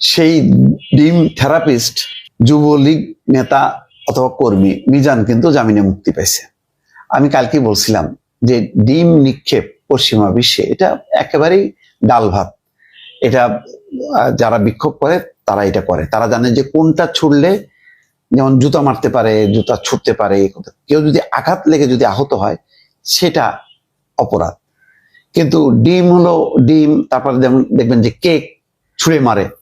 সেই ডিম থেরাপিস্ট, যুবলীগ নেতা অথবা কর্মী মিজান কিন্তু জামিনে মুক্তি পাইছে। আমি কালকে বলছিলাম যে ডিম নিক্ষেপ পশ্চিমা বিশ্বে, এটা একেবারেই ডাল ভাত। এটা যারা বিক্ষোভ করে, তারা এটা করে। তারা জানে যে কোনটা ছুড়লে যেমন জুতা মারতে পারে, জুতা ছুটতে পারে। কেউ যদি আঘাত লেগে যদি আহত হয়, সেটা অপরাধ। কিন্তু ডিম হলো ডিম, তারপরে যেমন দেখবেন যে কেক ছুঁড়ে মারে।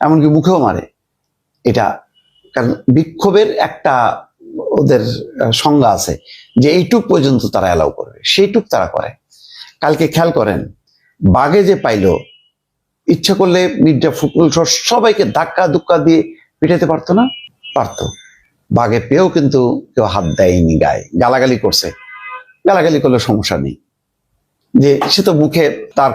এমনকি মুখেও মারে। এটা কারণ বিক্ষোভের একটা ওদের সংজ্ঞা আছে যে এইটুক পর্যন্ত তারা অ্যালাউ করবে, সেইটুক তারা করে। কালকে খেয়াল করেন, বাগে যে পাইলো, ইচ্ছা করলে মির্জা ফখরুল সবাইকে ধাক্কা ধুক্কা দিয়ে পিটাতে পারতো না? পারতো। বাগে পেয়েও কিন্তু কেউ হাত দেয়নি গায়ে, গালাগালি করছে। গালাগালি করলে সমস্যা নেই। যে সে তো মুখে তার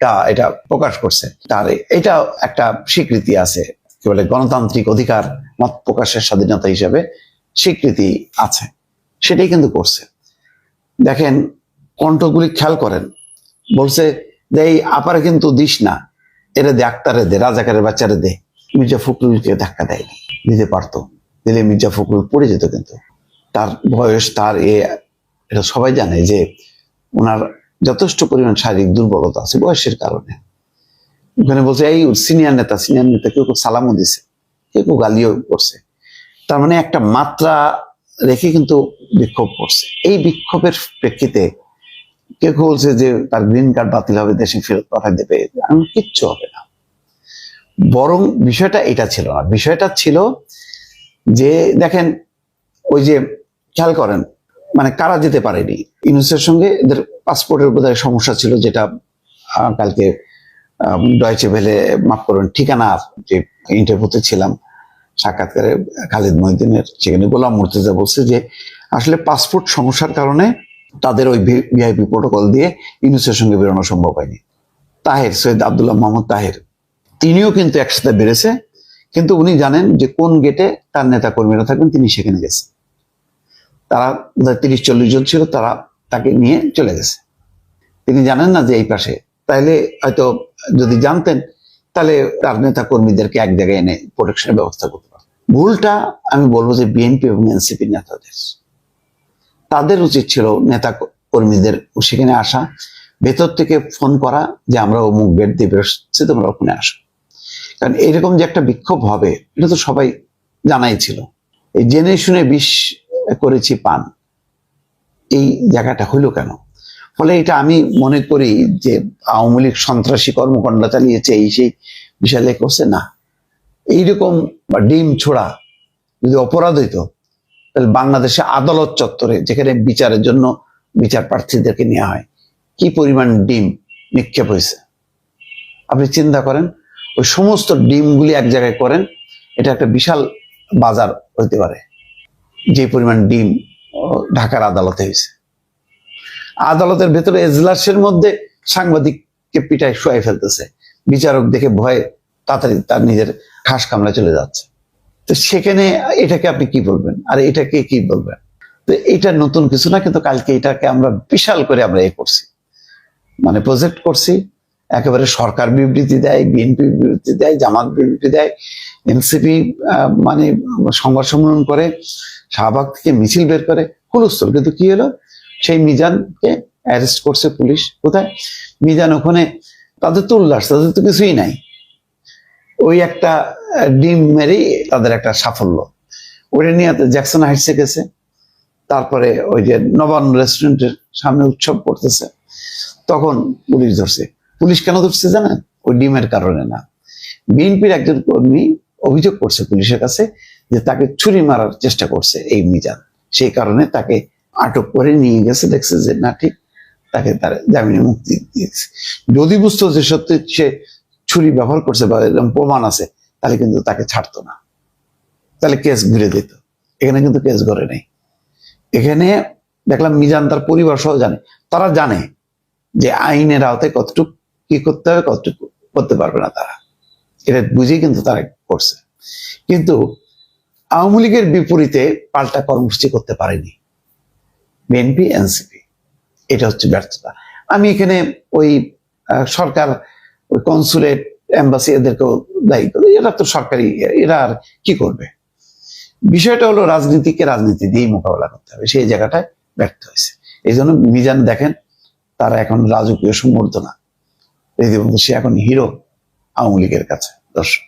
ক্ষোভটা এটা প্রকাশ করছে। তার এটা একটা স্বীকৃতি আছে, কি বলে, গণতান্ত্রিক অধিকার, মত প্রকাশের স্বাধীনতা হিসেবে স্বীকৃতি আছে। সেটাই কিন্তু করছে। দেখেন, কণ্ঠগুলি খেয়াল করেন। বলছে যে এই আপারে কিন্তু দিস না। এরা দে, আক্তারে দে, রাজাকারের বাচ্চারে দে। মির্জা ফখরুলকে ধাক্কা দেয়নি দিতে পারতো। দিলে মির্জা ফখরুল পড়ে যেত কিন্তু। তার বয়স, তার এ, এটা সবাই জানে যে, ওনার যথেষ্ট পরিমাণ শারীরিক দুর্বলতা আছে বয়সের কারণে। ওখানে বলছে, এই সিনিয়র নেতা সিনিয়র নেতা কেউ কেউ সালামও দিছে, কেউ কেউ গালিও করছে। তার মানে একটা মাত্রা রেখে কিন্তু বিক্ষোভ করছে। এই বিক্ষোভের প্রেক্ষিতে কেউ কেউ বলছে যে, তার গ্রিন কার্ড বাতিল হবে, দেশে ফেরত পাঠাই দেবে। এমন কিচ্ছু হবে না। বরং বিষয়টা এটা ছিল না। বিষয়টা ছিল যে, দেখেন, ওই যে, খেয়াল করেন মানে কারা যেতে পারেনি। ইউনুসের সঙ্গে এদের পাসপোর্টের বোধহয় সমস্যা ছিল যেটা কালকে ডয়চে ভেলে মাফ করবেন ঠিকানা যে ইন্টারভিউতে ছিলাম, সাক্ষাৎকারে খালিদ মহিউদ্দিনের, সেখানে গোলাম মুর্তজা বলছে যে আসলে পাসপোর্ট সমস্যার কারণে তাদের ওই ভিআইপি প্রোটোকল দিয়ে ইউনুসের সঙ্গে বেরোনো সম্ভব হয়নি। তাহের, সৈয়দ আবদুল্লাহ মোহাম্মদ তাহের, তিনিও কিন্তু একসাথে বেড়েছে, কিন্তু উনি জানেন যে কোন গেটে তার নেতা কর্মীরা থাকবেন, তিনি সেখানে গেছেন। তারা তিরিশ চল্লিশ জন ছিল, তারা তাকে নিয়ে চলে গেছে। তিনি জানেন না যে এই পাশে। তাইলে হয়তো যদি জানতেন তাহলে তার নেতা কর্মীদেরকে এক জায়গায় এনে প্রোটেকশনের ব্যবস্থা করতে পারত ভুলটা আমি বলব যে বিএনপি এবং এনসিপি নেতাদের। তাদের উচিত ছিল নেতা কর্মীদের সেখানে আসা, ভেতর থেকে ফোন করা যে আমরা অমুক গেট দিয়ে বেরোচ্ছি তোমরা ওখানে আসো। কারণ এরকম যে একটা বিক্ষোভ হবে, এটা তো সবাই জানাই ছিল। এই জেনে শুনে বিষ করেছি পান। এই জায়গাটা হইল কেন? ফলে এটা আমি মনে করি যে আওয়ামী লীগ সন্ত্রাসী কর্মকাণ্ড চালিয়েছে, এই সেই বিষয়ে করছে, না। এইরকম ডিম ছোড়া যদি অপরাধ হইতো, তাহলে বাংলাদেশে আদালত চত্বরে যেখানে বিচারের জন্য বিচার প্রার্থীদেরকে নেওয়া হয়, কি পরিমাণ ডিম নিক্ষেপ হয়েছে? আপনি চিন্তা করেন, ওই সমস্ত ডিমগুলি এক জায়গায় করেন, এটা একটা বিশাল বাজার হইতে পারে। যে পরিমাণ ডিম ঢাকার আদালতে হয়েছে। আদালতের ভেতরে এজলাসের মধ্যে সাংবাদিককে পিটায় শুয়াই ফেলতেছে। বিচারক দেখে ভয়ে তাড়াতাড়ি তার নিজের খাস কামলা চলে যাচ্ছে। তো সেখানে এটাকে আপনি কি বলবেন? আর এটাকে কি বলবেন? তো এটা নতুন কিছু না, কিন্তু কালকে এটাকে আমরা বিশাল করে আমরা এ করছি। মানে প্রজেক্ট করছি, একেবারে সরকার বিবৃতি দেয়, বিএনপি বিবৃতি দেয়, জামাত বিবৃতি দেয়, এনসিপি মানে সংবাদ সম্মেলন করে শাহবাগ থেকে মিছিল বের করে হুলস্থল কিন্তু কি হলো? সেই মিজানকে অ্যারেস্ট করছে পুলিশ। কোথায়? মিজান ওখানে তাদের তো উল্লাস, তাদের তো কিছুই নাই। ওই একটা ডিম মেরেই তাদের একটা সাফল্য। ওটা নিয়ে জ্যাকসন হাইটসে গেছে। তারপরে ওই যে নবান্ন রেস্টুরেন্টের সামনে উৎসব করতেছে। তখন পুলিশ ধরছে। পুলিশ কেন ধরছে জানেন? ওই ডিমের কারণে না। বিএনপির একজন কর্মী অভিযোগ করছে পুলিশের কাছে যে তাকে ছুরি মারার চেষ্টা করছে এই মিজান। সেই কারণে তাকে আটক করে নিয়ে গেছে, দেখছে যে না, ঠিক তাকে তার জামিনে মুক্তি দিয়েছে। যদি বুঝতো যে সত্যি সে ছুরি ব্যবহার করছে বা এরকম প্রমাণ আছে, তাহলে কিন্তু তাকে ছাড়তো না। তাহলে কেস ঘুরে দিত এখানে কিন্তু কেস ঘরে নেই। এখানে দেখলাম মিজান তার পরিবার সহ জানে। তারা জানে যে আইনের আওতায় কতটুকু কি করতে হবে, কতটুকু করতে পারবে না তারা। এটা বুঝেই কিন্তু তারা করছে। কিন্তু আওয়ামী লীগের বিপরীতে পাল্টা কর্মসূচি করতে পারেনি। BNP, NCP. এটা হচ্ছে ব্যর্থতা। আমি এখানে ওই সরকার, ওই কনসুলেট এম্বাসি এদেরকেও দায়ী করে। এরা তো সরকারি, এরা আর কি করবে? বিষয়টা হলো রাজনীতিকে রাজনীতি দিয়েই মোকাবেলা করতে হবে। সেই জায়গাটায় ব্যর্থ হয়েছে। এই জন্য মিজান দেখেন, তারা এখন রাজকীয় সম্বর্ধনা। যে সে এখন হিরো আওয়ামী লীগের কাছে। দর্শক।